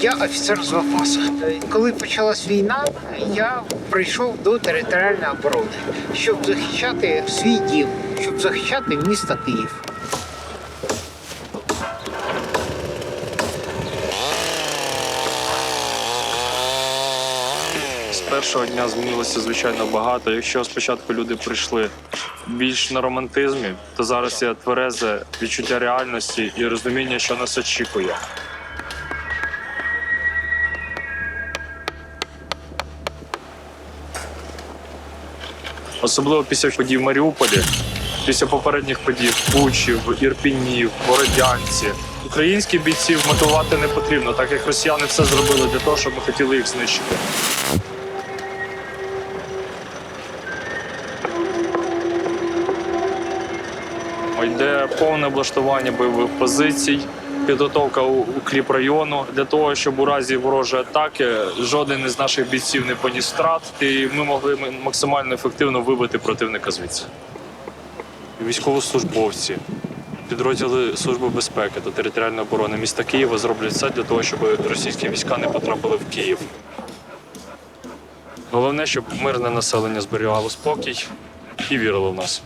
Я офіцер з запасу. Коли почалась війна, я прийшов до територіальної оборони, щоб захищати свій дім, щоб захищати місто Київ. З першого дня змінилося звичайно багато. Якщо спочатку люди прийшли більш на романтизмі, то зараз є тверезе відчуття реальності і розуміння, що нас очікує. Особливо після подій в Маріуполі, після попередніх подій в Бучі, в Ірпіні, в Бородянці. Українських бійців мотивувати не потрібно, так як росіяни все зробили для того, щоб ми хотіли їх знищити. Йде повне облаштування бойових позицій, підготовка у- укріп району для того, щоб у разі ворожої атаки жоден із наших бійців не поніс втрат, і ми могли максимально ефективно вибити противника звідси. Військовослужбовці, підрозділи Служби безпеки та територіальної оборони міста Києва зроблять все для того, щоб російські війська не потрапили в Київ. Головне, щоб мирне населення зберігало спокій і вірило в нас.